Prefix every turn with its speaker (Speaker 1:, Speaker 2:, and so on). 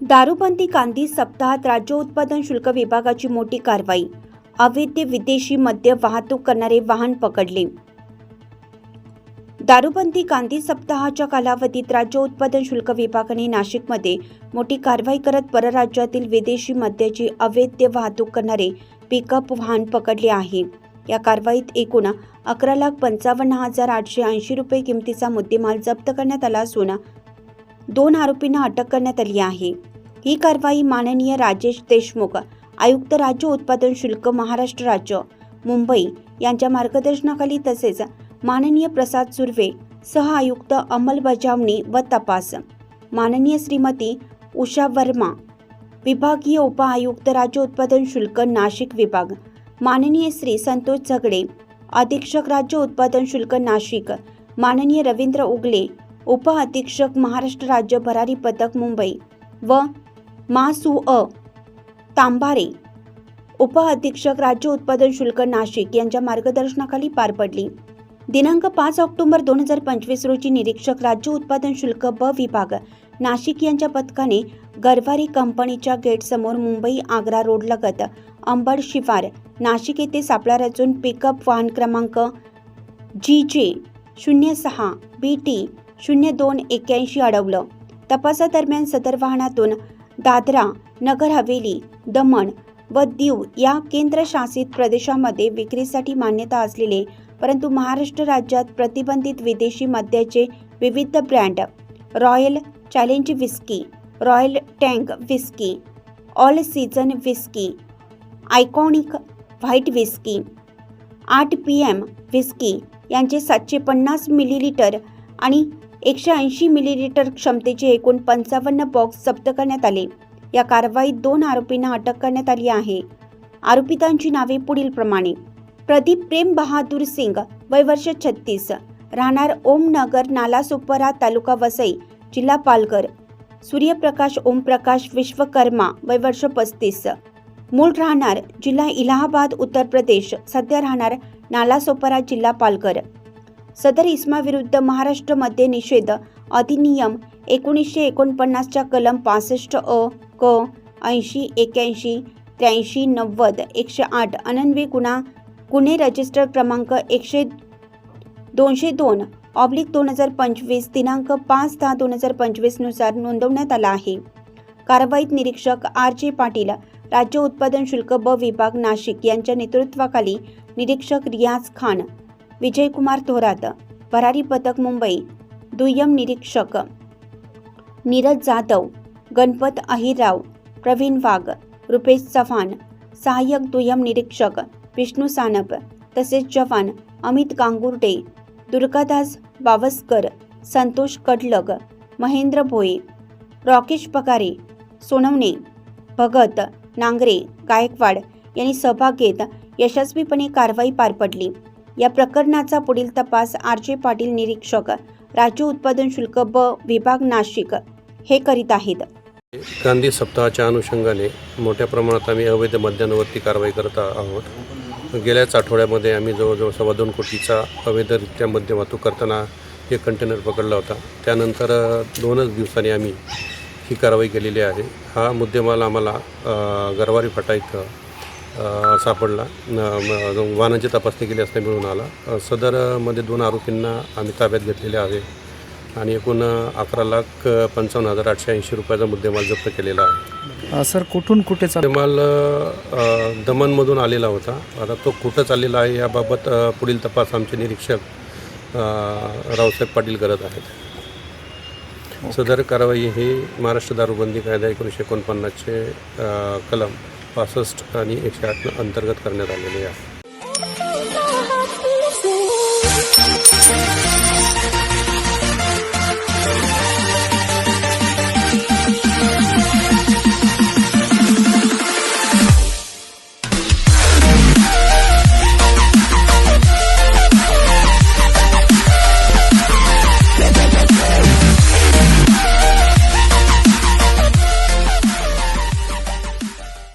Speaker 1: दारूबंदी कांदी सप्ताहात राज्य उत्पादन शुल्क विभागाची मोठी कारवाई. अवैध विदेशी मद्य वाहतूक करणारे वाहन पकडले. दारूबंदी कांदी सप्ताहाच्या कालावधीत राज्य उत्पादन शुल्क विभागाने नाशिकमध्ये मोठी कारवाई करत परराज्यातील विदेशी मद्याची अवैध वाहतूक करणारे पिकअप वाहन पकडले आहे. या कारवाईत एकूण अकरा लाख पंचावन्न हजार आठशे ऐंशी रुपये किमतीचा मुद्देमाल जप्त करण्यात आला असून दोन आरोपींना अटक करण्यात आली आहे. ही कारवाई माननीय राजेश देशमुख आयुक्त राज्य उत्पादन शुल्क महाराष्ट्र राज्य मुंबई यांच्या मार्गदर्शनाखाली तसेच माननीय प्रसाद सुर्वे सह आयुक्त अंमलबजावणी व तपास. माननीय श्रीमती उषा वर्मा विभागीय उपआयुक्त राज्य उत्पादन शुल्क नाशिक विभाग. माननीय श्री संतोष झगडे अधीक्षक राज्य उत्पादन शुल्क नाशिक. माननीय रवींद्र उगले उप अधीक्षक महाराष्ट्र राज्य भरारी पथक मुंबई. व मासू अ. तांबारे उप अधीक्षक राज्य उत्पादन शुल्क नाशिक यांच्या मार्गदर्शनाखाली पार पडली. दिनांक पाच ऑक्टोबर दोन हजार पंचवीस रोजी निरीक्षक राज्य उत्पादन शुल्क ब विभाग नाशिक यांच्या पथकाने गरवारी कंपनीच्या गेटसमोर मुंबई आग्रा रोडलगत अंबड शिवार नाशिक येथे सापळा रचून पिकअप वाहन क्रमांक जी जे शून्य सहा बी टी शून्य दोन एक्क्याऐंशी अडवलं. तपासादरम्यान सदर वाहनातून दादरा नगर हवेली दमण व दीव या केंद्रशासित प्रदेशामध्ये विक्रीसाठी मान्यता असलेले परंतु महाराष्ट्र राज्यात प्रतिबंधित विदेशी मद्याचे विविध brand Royal Challenge whisky Royal Tank whisky All Season whisky Iconic White whisky आठ पी एम विस्की यांचे सातशे पन्नास मिलीलिटर आणि एकशे ऐंशी मिलीलिटर क्षमतेचे एकूण पंचावन्न बॉक्स जप्त करण्यात आले. या कारवाईत दोन आरोपींना अटक करण्यात आली आहे. आरोपितांची नावे पुढील प्रमाणे. प्रदीप प्रेम बहादूर सिंग वय वर्ष छत्तीस राहणार ओमनगर नालासोपरा तालुका वसई जिल्हा पालघर. सूर्यप्रकाश ओमप्रकाश विश्वकर्मा वय वर्ष पस्तीस. मूळ राहणार जिल्हा इलाहाबाद उत्तर प्रदेश. सध्या राहणार नालासोपरा जिल्हा पालघर. सदर इस्माविरुद्ध महाराष्ट्रमध्ये निषेध अधिनियम एकोणीसशे एकोणपन्नासच्या कलम पासष्ट अ क ऐंशी एक्याऐंशी त्र्याऐंशी नव्वद एकशे आठ अनन्वे गुन्हा गुन्हे रजिस्टर क्रमांक एकशे दोनशे दोन ऑब्लिक दोन हजार पंचवीस दिनांक पाच दहा दोन हजार पंचवीसनुसार नोंदवण्यात आला आहे. कारवाईत निरीक्षक आर जे पाटील राज्य उत्पादन शुल्क ब विभाग नाशिक यांच्या नेतृत्वाखाली निरीक्षक रियाज खान विजयकुमार थोरात भरारी पथक मुंबई दुय्यम निरीक्षक. नीरज जाधव गणपत अहिरराव प्रवीण वाघ रुपेश चव्हाण सहाय्यक दुय्यम निरीक्षक विष्णू सानप तसेच जवान अमित गांगुर्डे दुर्गादास बावस्कर संतोष कडलग महेंद्र भोये राकेश पगारे सोनवणे भगत नांगरे गायकवाड यांनी सहभाग घेत यशस्वीपणे कारवाई पार पडली. या प्रकरणाचा पुढील तपास आर जे पाटील निरीक्षक राज्य उत्पादन शुल्क ब विभाग नाशिक हे करीत आहेत.
Speaker 2: गांधी सप्ताहाच्या अनुषंगाने मोठ्या प्रमाणात आम्ही अवैध मद्यांवरती कारवाई करत आहोत. गेल्याच आठवड्यामध्ये आम्ही जवळजवळ सव्वा दोन कोटीचा अवैधरित्या मद्य वाहतूक करताना एक कंटेनर पकडला होता. त्यानंतर दोनच दिवसांनी आम्ही ही कारवाई केलेली आहे. हा मुद्देमाल आम्हाला गरवारी फाटा इथं सापडला. वाहनांची तपासणी केली असता मिळून आला. सदरमध्ये दोन आरोपींना आम्ही ताब्यात घेतलेले आहे. आणि एकूण अकरा लाख पंचावन्न हजार आठशे ऐंशी रुपयाचा मुद्देमाल जप्त केलेला आहे.
Speaker 3: सर कुठून कुठे
Speaker 2: अ, दमनमधून आलेला होता. आता तो कुठं चाललेला आहे याबाबत पुढील तपास आमचे निरीक्षक रावसाहेब पाटील करत आहेत. सदर कारवाई ही महाराष्ट्र दारूबंदी कायदा एकोणीसशे एकोणपन्नासचे कलम पासष्ट आणि एकशे आठ अंतर्गत करण्यात आलेले आहे.